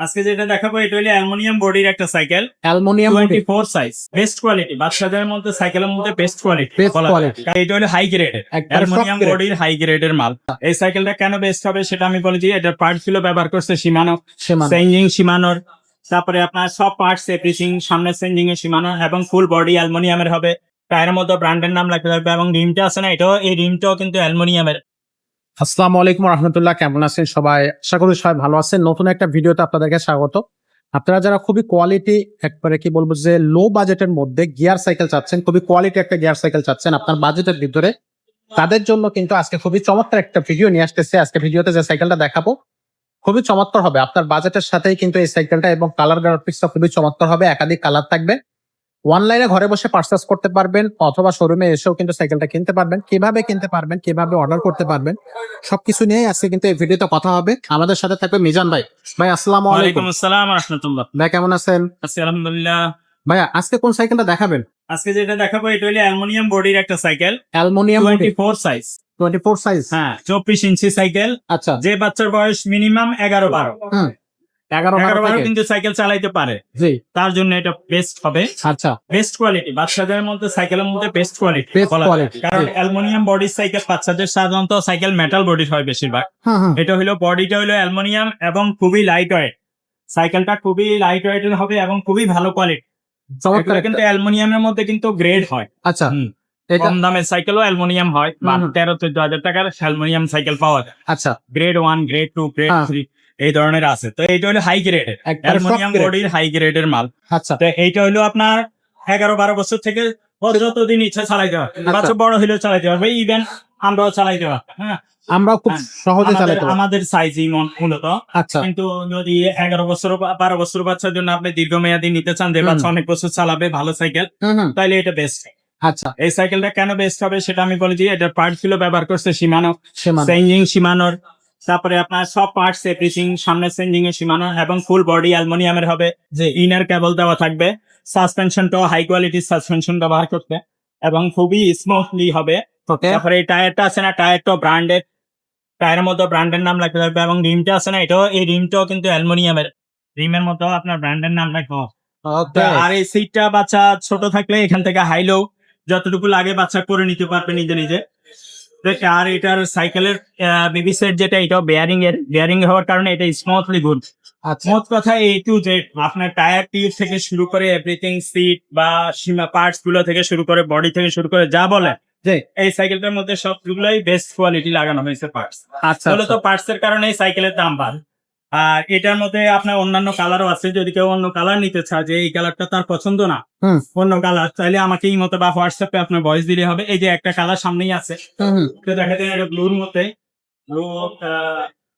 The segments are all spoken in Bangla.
আজকে যেটা দেখাবো এটা হলো অ্যালুমিনিয়াম বডির একটা cycle aluminium twenty four size best quality বাচ্চাদের মধ্যে সাইকেলের মধ্যে বেস্ট কোয়ালিটি. এটা হলো হাই গ্রেডের অ্যালুমিনিয়াম বডির হাই গ্রেডের মাল। এই সাইকেলটা কেন বেস্ট হবে সেটা আমি বলেছি এটার পার্টসগুলো ব্যবহার করছে সীমানো। সীমানো। চেঞ্জিং সীমানোর। তারপরে আপনার সব পার্টস এভরিথিং সামনে চেঞ্জিং এর সীমানো এবং ফুল বডি অ্যালুমিনিয়ামের হবে। টায়ারের মধ্যে ব্র্যান্ডের নাম লাগতে থাকবে এবং রিমটা আছে না এটাও এই রিমটাও কিন্তু অ্যালুমিনিয়ামের। আসসালামু আলাইকুম রহমতুল্লাহ, কেমন আছেন সবাই? আশা করি সবাই ভালো আছেন। নতুন একটা ভিডিওতে আপনাদেরকে স্বাগত। আপনারা যারা খুবই কোয়ালিটি একবারে কি বলব যে লো বাজেটের মধ্যে গিয়ার সাইকেল চাচ্ছেন, খুবই কোয়ালিটি একটা গিয়ার সাইকেল চাচ্ছেন আপনার বাজেটের ভিতরে, তাদের জন্য কিন্তু আজকে খুবই চমৎকার একটা ভিডিও নিয়ে আসতেছে। আজকে ভিডিওতে যে সাইকেলটা দেখাবো, খুবই চমৎকার হবে। আপনার বাজেটের সাথেই কিন্তু এই সাইকেলটা এবং কালার গ্রাফিক্সটা খুবই চমৎকার হবে। একাধিক কালার থাকবে। অনলাইনে ঘরে বসে পার্চেস করতে পারবেন অথবা শোরুমে এসেও কিন্তু সাইকেলটা কিনতে পারবেন। কীভাবে কিনতে পারবেন কীভাবে অর্ডার করতে পারবেন সবকিছু নিয়ে আজকে কিন্তু এই ভিডিওতে কথা হবে। আমাদের সাথে থাকবে মিজান ভাই। ভাই আসসালামু আলাইকুম। আসসালাম রহমতুল্লাহ। ভাই কেমন আছেন? আছি আলহামদুলিল্লাহ। ভাইয়া আজকে কোন সাইকেলটা দেখাবেন? আজকে যেটা দেখাবো এটা হলো অ্যালুমিনিয়াম বডির একটা cycle aluminium twenty four size twenty four size হ্যাঁ চব্বিশ ইঞ্চি সাইকেল আচ্ছা। যে বাচ্চার বয়স মিনিমাম এগারো বারো হুম। এগারো এগারো বারো বারো কিন্তু সাইকেল চালাইতে পারে। জি। তার জন্য এটা বেস্ট হবে। আচ্ছা। বেস্ট কোয়ালিটি বাচ্চাদের মধ্যে সাইকেলের মধ্যে বেস্ট কোয়ালিটি কারণ অ্যালুমিনিয়াম বডির সাইকেল বাচ্চাদের সাধারণত সাইকেল মেটাল বডির হয় বেশিরভাগ। হুম হুম এটা হলো বডিটা হলো অ্যালুমিনিয়াম এবং খুবই লাইট ওয়েট সাইকেলটা খুবই লাইট ওয়েটের হবে এবং খুবই ভালো কোয়ালিটি কিন্তু অ্যালুমিনিয়ামের মধ্যে কিন্তু গ্রেড হয়। আচ্ছা। কম দামের সাইকেলও অ্যালুমিনিয়াম হয়। তেরো চোদ্দ হাজার টাকার অ্যালুমিনিয়াম সাইকেল পাওয়া যায়। আচ্ছা। Grade one grade two grade হ্যাঁ। থ্রি এই ধরনের আছে। তো এইটা হলো হাই গ্রেডের অ্যালুমিনিয়াম বডির হাই গ্রেডের মাল। আচ্ছা। তো এইটা হলো আপনার এগারো বারো বছর থেকে যতদিন ইচ্ছা চালাইতে পারবে আচ্ছা। বাচ্চা বড় হলেও চালাইতে পারবে ইভেন আমরাও চালাইতে পারব হ্যাঁ? আমরাও খুব হ্যাঁ, সহজে চালাতে আমাদের সাইজই মূলত। আচ্ছা। কিন্তু যদি এগারো বছর বা বারো বছর বাচ্চার জন্য আপনি দীর্ঘমেয়াদী নিতে চান যে বাচ্চা অনেক বছর চালাবে ভালো সাইকেল তাহলে এটা বেস্ট আচ্ছা। এই সাইকেলটা কেন বেস্ট হবে সেটা আমি বলেছি এটার পার্টগুলো ব্যবহার করছে সীমানো। সীমানা। চেঞ্জিং সীমানোর তারপরে আপনার সব পার্টস এভরিথিং সামনে চেঞ্জিং এর সীমানো এবং ফুল বডি অ্যালুমিনিয়ামের হবে। যে ইনার কেবল দেওয়া থাকবে সাসপেনশনটাও হাই কোয়ালিটির সাসপেনশন ব্যবহার করতে এবং খুবই স্মুথলি হবে। তারপরে এই টায়ারটা আছে না টায়ারটাও ব্র্যান্ডের টায়ারের মধ্যে ব্র্যান্ডের নাম লাগতে থাকবে এবং রিমটা আছে না এটাও এই রিমটাও কিন্তু অ্যালুমিনিয়ামের রিমের মতো আপনার ব্র্যান্ডের নাম ওকে আর এই সিটটা বাচ্চা ছোট থাকলে এখান থেকে হাই লো যতটুকু লাগে বাচ্চা করে নিতে পারবে নিজে নিজে। আর এটার সাইকেলের বেবি সেট যেটা এটাও বেয়ারিং এর বেয়ারিং হওয়ার কারণে এটা স্মুথলি গুড আচ্ছা। মোট কথা এই টু যে আপনার টায়ার টিউব থেকে শুরু করে এভরিথিং সিট বা সীমা পার্টসগুলো থেকে শুরু করে বডি থেকে শুরু করে যা বলে এই সাইকেলটার মধ্যে সবগুলোই বেস্ট কোয়ালিটি লাগানো হয়েছে পার্টস আচ্ছা তো পার্টস এর কারণে এই সাইকেলের দাম বাড়ে। আর এটার মধ্যে আপনার অন্যান্য কালারও আছে। যদি কেউ অন্য কালার নিতে চায় যে এই কালারটা তার পছন্দ না অন্য কালার চাইলে আমাকে এই মতো বা হোয়াটসঅ্যাপে আপনার ভয়েস দিলে হবে। এই যে একটা কালার সামনেই আছে। তো দেখা যায় এটা ব্লুর মধ্যে।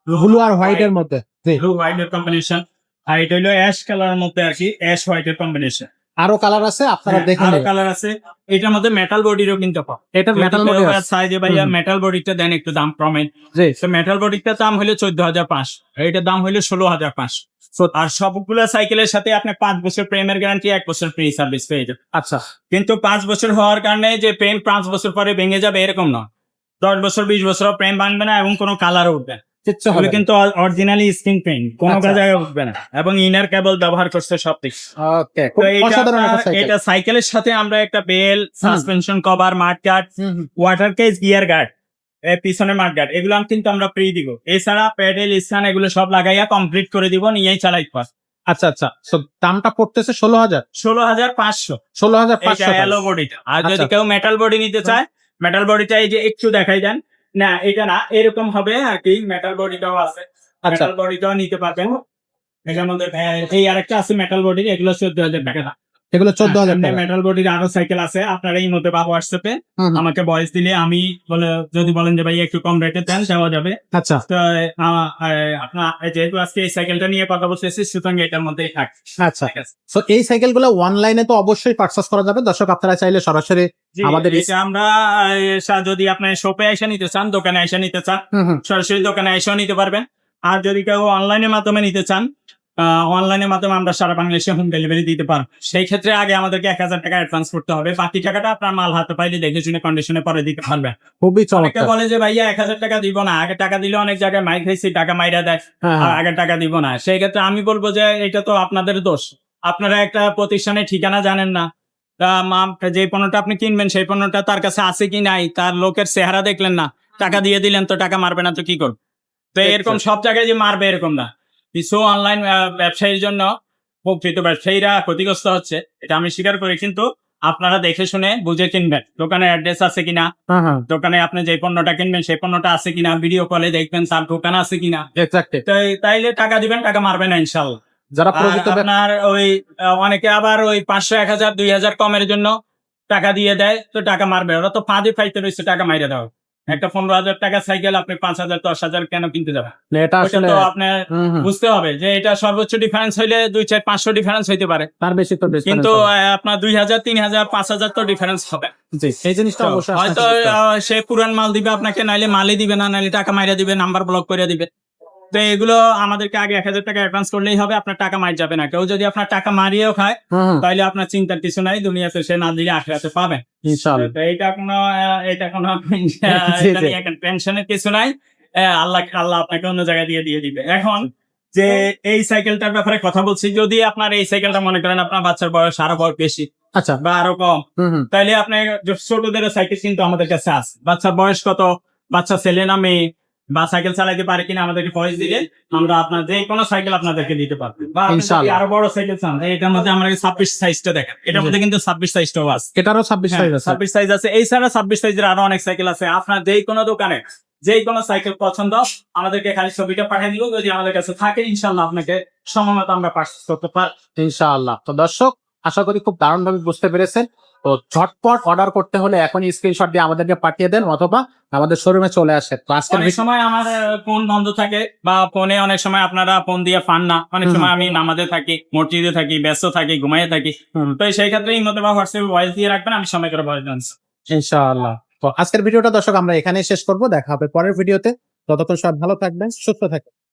ব্লু আর হোয়াইট এর মধ্যে ব্লু হোয়াইট এর কম্বিনেশন আর এটা হলো অ্যাশ কালার মধ্যে আর কি অ্যাশ হোয়াইট এর কম্বিনেশন আরও কালার আছে আপনারা দেখে আরও কালার আছে। এটার মধ্যে মেটাল বডিরও কিন্তু পাও এটার মেটাল আছে। সাইজে ভাইয়া মেটাল বডিটা দেন একটু দাম কমে জি। তো মেটাল বডিটার দাম হলো চোদ্দ হাজার পাঁচ এটার দাম হলো ষোলো হাজার পাঁচ আর সবগুলো সাইকেলের সাথে আপনি পাঁচ বছর প্রেমের গ্যারান্টি এক বছর ফ্রি সার্ভিস পেয়ে যাবেন। আচ্ছা। কিন্তু পাঁচ বছর হওয়ার কারণে যে প্রেম পাঁচ বছর পরে ভেঙে যাবে এরকম নয়। দশ বছর বিশ বছর প্রেম ভাঙবে না এবং কোনো কালার উঠবে না। কিচ্ছু হবে কিন্তু অরিজিনালি স্কিন পেইন্ট কোনো আচ্ছা। জায়গায় উঠবে না। এবং ইনার কেবল ব্যবহার করছে সব দিক ওকে তো এটা অসাধারণ সাইকেল এটা সাইকেলের সাথে আমরা একটা bell suspension cover mud guard water case gear guard পিছনে মাঠ গার্ড এগুলো আমি কিন্তু আমরা ফ্রি দিব। এছাড়া প্যাডেল স্থান এগুলো সব লাগাইয়া কমপ্লিট করে দিব নিয়েই চালাই পাস। আচ্ছা আচ্ছা। So, দামটা পড়তেছে ষোলো হাজার? ষোলো হাজার পাঁচশো। ষোলো হাজার পাঁচশো বডিটা আর যদি আচ্ছা। কেউ মেটাল বডি নিতে চায় মেটাল বডিটা এই যে একটু দেখাই দেন। না এটা না এরকম হবে আর কি মেটাল বডিটাও আছে। আচ্ছা। মেটাল বডিটাও নিতে পারবেন। এটার মধ্যে এই আরেকটা আছে মেটাল বডির এগুলো চোদ্দ হাজার টাকা। এগুলো চোদ্দ হাজার টাকা। মেটাল বডির আরও সাইকেল আছে আপনারা এই মধ্যে বা হোয়াটসঅ্যাপে। আমাকে বয়স দিলে আমি বলে যদি বলেন যে ভাই একটু কম রেটে দেন দেওয়া যাবে। আচ্ছা। তো আপনার যেহেতু আজকে এই সাইকেলটা নিয়ে কথা বলতেছি সুতরাং এটার মধ্যেই থাক। আচ্ছা। তো এই সাইকেলগুলো অনলাইনে তো অবশ্যই পারচেস করা যাবে। দর্শক আপনারা চাইলে সরাসরি আমাদের এটা আমরা যদি আপনি শপে এসে নিতে চান দোকানে এসে নিতে চান সরাসরি দোকানে এসেও নিতে পারবেন। আর যদি কেউ অনলাইনের মাধ্যমে নিতে চান অনলাইনের মাধ্যমে আমরা সারা বাংলাদেশে হোম ডেলিভারি দিতে পারব। সেই ক্ষেত্রে আগে আমাদেরকে এক হাজার টাকা অ্যাডভান্স করতে হবে। বাকি টাকাটা আপনার মাল হাতে পাইলে দেখে শুনে কন্ডিশনে পরে দিতে পারবেন। খুবই চমৎকার। বলে যে ভাইয়া এক হাজার টাকা দিব না। আগে টাকা দিলে অনেক জায়গায় মাইক খাইছি টাকা মাইরা দেয়। হ্যাঁ আর হ্যাঁ আগে টাকা দিব না। সেই ক্ষেত্রে আমি বলব যে এটা তো আপনাদের দোষ। আপনারা একটা প্রতিষ্ঠানের ঠিকানা জানেন না। যে পণ্যটা আপনি কিনবেন সেই পণ্যটা তার কাছে আছে কি নাই তার লোকের চেহারা দেখলেন না টাকা দিয়ে দিলেন তো টাকা মারবে না তো কি করবে? তো এরকম সব জায়গায় যে মারবে এরকম না। কিছু অনলাইন ব্যবসায়ীর জন্য প্রকৃত ব্যবসায়ীরা ক্ষতিগ্রস্ত হচ্ছে এটা আমি স্বীকার করি কিন্তু আপনারা দেখে শুনে বুঝে কিনবেন দোকানের অ্যাড্রেস আছে কিনা হ্যাঁ হ্যাঁ। দোকানে আপনি যে পণ্যটা কিনবেন সেই পণ্যটা আছে কিনা ভিডিও কলে দেখবেন তার দোকান আছে কিনা। তাই- তাইলে টাকা দিবেন টাকা মারবেন না ইনশাল্লাহ যারা প্রকৃত আপনার ওই অনেকে আবার ওই পাঁচশো এক হাজার দুই হাজার কমের জন্য টাকা দিয়ে দেয় তো টাকা মারবে। ওরা তো ফাঁদে ফাইতে রয়েছে টাকা মাইরে দাও। একটা পনেরো হাজার টাকা সাইকেল আপনি পাঁচ হাজার দশ হাজার কেন কিনতে যাবেন? এটা আসলে আপনার। বুঝতে হবে যে এটা সর্বোচ্চ ডিফারেন্স হইলে দুই চার পাঁচশো ডিফারেন্স হইতে পারে। তার বেশি তো কিন্তু আপনার দুই হাজার তিন হাজার পাঁচ হাজার তো ডিফারেন্স হবে। এই জিনিসটা হয়তো সে পুরান মাল দিবে আপনাকে নাইলে মালই দিবে না নাইলে টাকা মাইরা দিবে নাম্বার ব্লক করে দিবে। তো এগুলো আমাদেরকে আগে এক হাজার টাকা অ্যাডভান্স করলেই হবে আপনার টাকা মার যাবে না। কেউ যদি আপনার টাকা মারিয়েও খায় তাহলে আপনার চিন্তার কিছু নাই দুনিয়াতে সে না দিলে আখড়াতে পাবেন এইটা কোনো এটা কোনো। টেনশনের কিছু নাই। আল্লাহ আল্লাহ আপনাকে অন্য জায়গায় দিয়ে দিয়ে দিবে। এখন যে এই সাইকেলটার ব্যাপারে কথা বলছি যদি আপনার এই সাইকেলটা মনে করেন আপনার বাচ্চার বয়স আরও বয়স বেশি আচ্ছা। বা আরও কম হুম হুম। তাইলে আপনি ছোটদের সাইকেল কিন্তু আমাদের কাছে আছে। বাচ্চার বয়স কত? বাচ্চা ছেলে না মেয়ে? বা সাইকেল চালাইতে পারে কিনা আমাদেরকে ভয়েস দিলে আমরা আপনার যে কোনো সাইকেল আপনাদেরকে দিতে পারব। বা। আরও বড় সাইকেল চান এটার মধ্যে আমরা ছাব্বিশ সাইজটা দেখেন এটার মধ্যে কিন্তু ছাব্বিশ সাইজটাও আছে। এটারও ছাব্বিশ সাইজ আছে। ছাব্বিশ সাইজ আছে। এই ছাড়া ছাব্বিশ সাইজের আরও অনেক সাইকেল আছে। আপনার যেই কোনো দোকানে যেই কোনো সাইকেল পছন্দ আমাদেরকে খালি ছবিটা পাঠিয়ে দিব। যদি আমাদের কাছে থাকে ইনশাল্লাহ আপনাকে সময় মতো আমরা পার্চেস করতে পার ইনশাআল্লাহ। তো দর্শক আশা করি খুব দারুণ ভাবে বুঝতে পেরেছেন। তো ঝটপট অর্ডার করতে হলে এখনই স্ক্রিনশট দিয়ে আমাদেরকে পাঠিয়ে দেন অথবা আমাদের শোরুমে চলে আসে। তো আজকের অনেক সময় আমার ফোন বন্ধ থাকে বা ফোনে অনেক সময় আপনারা ফোন দিয়ে পান না। অনেক সময় আমি নামাজে থাকি মসজিদে থাকি ব্যস্ত থাকি ঘুমাইয়ে থাকি। তো সেই ক্ষেত্রে এই মতো বা হোয়াটসঅ্যাপে ভয়েস দিয়ে রাখবেন আমি সময় করে ভয়েস জানছি ইনশাআল্লাহ। তো আজকের ভিডিওটা দর্শক আমরা এখানেই শেষ করব। দেখা হবে পরের ভিডিওতে। ততক্ষণ সব ভালো থাকবেন সুস্থ থাকবেন।